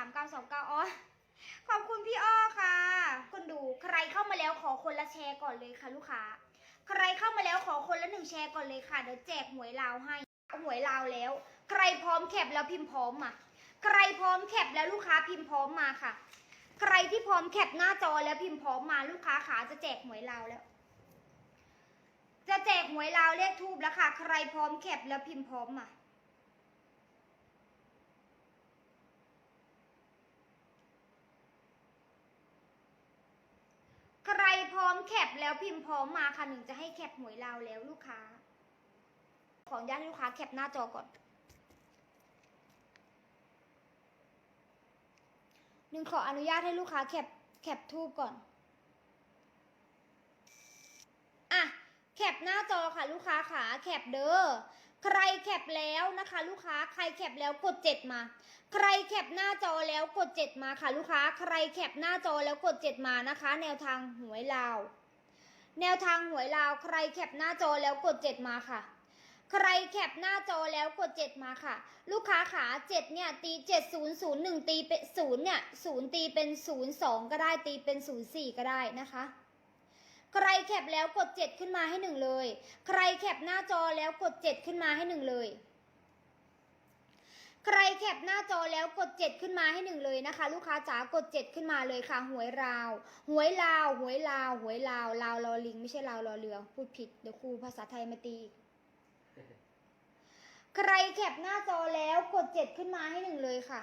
ามเก้าสองเก้าอ๋อขอบคุณพี่อ้อค่ะ คนดูใครเข้ามาแล้วขอคนละแชร์ก่อนเลยค่ะ ลูกค้า ใครเข้ามาแล้วขอคนละหนึ่งแชร์ก่อนเลยค่ะเดี๋ยวแจกหวยลาวให้หวยลาวแล้ว ใครพร้อมแคปแล้วพิมพ์พร้อมมาใครพร้อมแคปแล้วลูกค้าพิมพ์พร้อมมาค่ะ ใครที่พร้อมแคปหน้าจอแล้วพิมพ์พร้อมมาลูกค้าขาจะแจกหวยลาวแล้ว จะแจกหวยลาวเลขทูบแล้วค่ะ ใครพร้อมแคปแล้วพิมพ์พร้อมมา ใครพร้อม แคปแล้วพิมพ์พร้อมมาค่ะหนึ่งจะให้แคปหวยลาวแล้วลูกค้า ของญาตให้ลูกค้าแคปหน้าจอก่อนหนึ่งขออนุญาตให้ลูกค้าแคปแคปทูบก่อนอะแคปหน้าจอค่ะลูกค้าขาแคปเด้อ ใครแคปแล้วนะคะ ลูกค้าใครแคปแล้วกดเจ็ดมา ใครแคปหน้าจอแล้วกดเจ็ดมาค่ะ ลูกค้าใครแคปหน้าจอแล้วกดเจ็ดมานะคะ แนวทางหวยลาว แนวทางหวยลาวใครแคปหน้าจอแล้วกดเจ็ดมาค่ะใครแคปหน้าจอแล้วกดเจ็ดมาค่ะ ลูกค้าขาเจ็ดเนี่ยตีเจ็ดศูนย์ศูนย์หนึ่งตีเป็นศูนย์เนี่ยศูนย์ตีเป็นศูนย์สองก็ได้ตีเป็นศูนย์สี่ก็ได้นะคะ ใครแคปแล้วกดเจ็ดขึ้นมาให้หนึ่งเลย ใครแคปหน้าจอแล้วกดเจ็ดขึ้นมาให้หนึ่งเลย ใครแคปหน้าจอแล้วกดเจ็ดขึ้นมาให้หนึ่งเลยนะคะ ลูกค้าจ๋ากดเจ็ดขึ้นมาเลยค่ะ หวยราว หวยลาว หวยลาว หวยลาว ลาวรอลิง ไม่ใช่ลาวรอเรือ พูดผิดเดี๋ยวครูภาษาไทยมาตีใครแคปหน้าจอแล้วกดเจ็ดขึ้นมาให้หนึ่งเลยค่ะ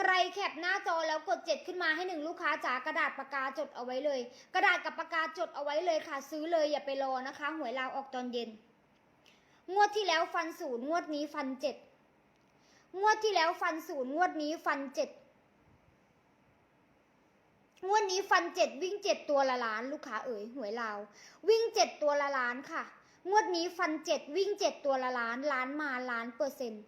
ใครแคปหน้าจอแล้วกดเจ็ดขึ้นมาให้หนึ่งลูกค้าจ๋ากระดาษปากกาจดเอาไว้เลย กระดาษกับปากกาจดเอาไว้เลยค่ะ ซื้อเลยอย่าไปรอนะคะ หวยลาวออกตอนเย็น งวดที่แล้วฟันศูนย์งวดนี้ฟันเจ็ดงวดที่แล้วฟันศูนย์งวดนี้ฟันเจ็ดงวดนี้ฟันเจ็ดวิ่งเจ็ดตัวละล้านลูกค้าเอ๋ยหวยลาว วิ่งเจ็ดตัวละล้านค่ะ งวดนี้ฟันเจ็ดวิ่งเจ็ดตัวละล้านล้านมาล้านเปอร์เซ็นต์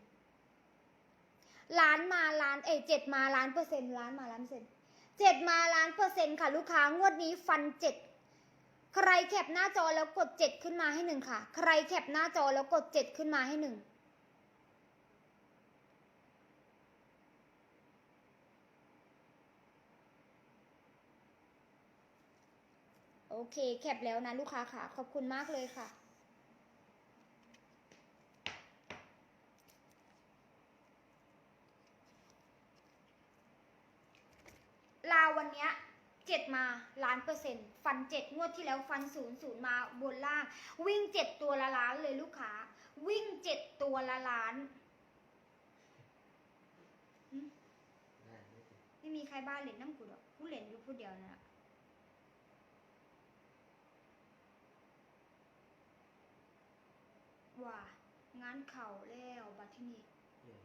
ล้านมาล้านเอ้เจ็ดมาล้านเปอร์เซ็นต์ล้านมาล้านเปอร์เซ็นต์เจ็ดมาล้านเปอร์เซ็นต์ค่ะ ลูกค้างวดนี้ฟันเจ็ดใครแคปหน้าจอแล้วกดเจ็ดขึ้นมาให้หนึ่งค่ะ ใครแคปหน้าจอแล้วกดเจ็ดขึ้นมาให้หนึ่งโอเค แคปแล้วนะลูกค้าค่ะ ขอบคุณมากเลยค่ะ ลา วันเนี้ยเจ็ดมาล้านเปอร์เซ็นต์ฟันเจ็ดงวดที่แล้วฟันศูนย์ศูนย์มาบนล่าง วิ่งเจ็ดตัวละล้านเลยลูกค้า วิ่งเจ็ดตัวละล้าน ไม่มีใครบ้าเหรียญน้ำกูหรอกกูเหรียญอยู่ผู้เดียวนะว่า งานเข่าแล้วบัดที่นี่ เออ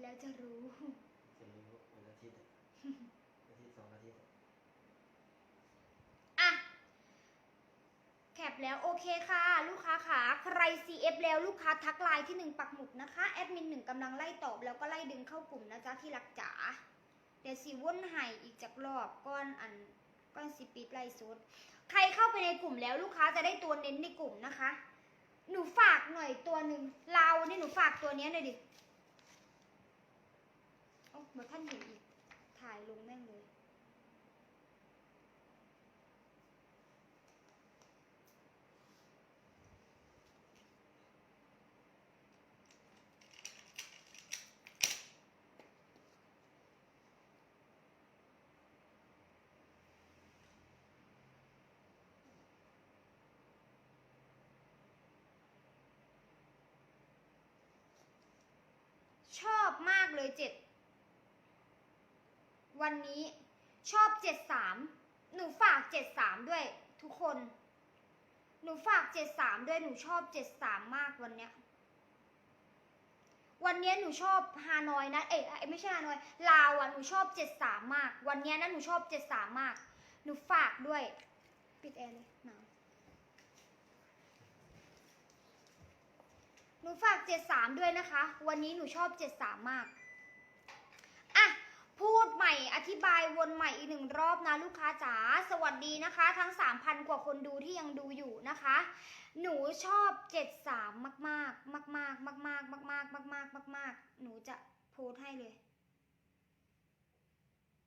แล้วจะรู้จะรู้วันอาทิตย์อะอาทิตย์สองอาทิตย์อะอะแคปแล้วโอเคค่ะ ลูกค้าขาใคร CF แล้วลูกค้าทักไลน์ที่หนึ่งปักหมุดนะคะ แอดมินหนึ่งกำลังไล่ตอบแล้วก็ไล่ดึงเข้ากลุ่มนะจ๊ะที่รักจ๋าเดี๋ยวสีว่นไห่อีกจากรอบก้อนอันก้อนสิปีดไล่สุดใครเข้าไปในกลุ่มแล้วลูกค้าจะได้ตัวเน้นในกลุ่มนะคะ หนูฝากหน่อยตัวหนึ่งเรานี่หนูฝากตัวเนี้ยหน่อยดิโอ้เมื่อท่านเห็นอีก ถ่ายลงแม่งเลยชอบมากเลยเจ็ด วันนี้ชอบเจ็ดสามหนูฝากเจ็ดสามด้วยทุกคน หนูฝากเจ็ดสามด้วยหนูชอบเจ็ดสามมากวันเนี้ย วันเนี้ยหนูชอบฮานอยนะ เอ้ยไม่ใช่ฮานอย ลาวอะหนูชอบเจ็ดสามมาก วันเนี้ยนะหนูชอบเจ็ดสามมาก หนูฝากด้วย ปิดแอร์เลยหนาวหนูฝากเจ็ดสามด้วยนะคะ วันนี้หนูชอบเจ็ดสามมาก ดใหม่อธิบายวนใหม่อีกหนึ่งรอบนะลูกค้าจ๋าสวัสดีนะคะ ทั้ง 3,000 กว่าคนดูที่ยังดูอยู่นะคะ หนูชอบ 73 มากมากมากมากมากมากมากมากมากมากมากมากๆหนูจะโพสต์ให้เลย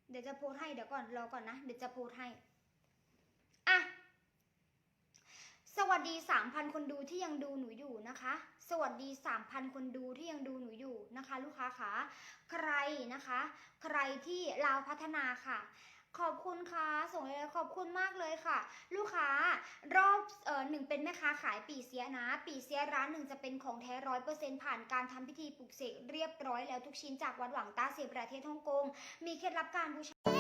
เดี๋ยวจะโพสต์ให้เดี๋ยวก่อนรอก่อนนะ เดี๋ยวจะโพสต์ให้ อะ สวัส ดี 3,000 คนดูที่ยังดูหนูอยู่นะคะ สวัสดี 3,000 คนดูที่ยังดูหนูอยู่นะคะ ลูกค้าขาใครนะคะ ใครที่ลาวพัฒนาค่ะ ขอบคุณค่ะส่งเลยขอบคุณมากเลยค่ะ ลูกค้ารอบเอ่อหนึ่งเป็นแม่ค้าขายปีเสียนะ ปีเสียร้านหนึ่งจะเป็นของแท้ร้อยเปอร์เซ็นผ่านการทำพิธีปลุกเสกเรียบร้อยแล้วทุกชิ้นจากวัดหวังต้าเสียประเทศฮ่องกงมีเคล็ดลับการบูชา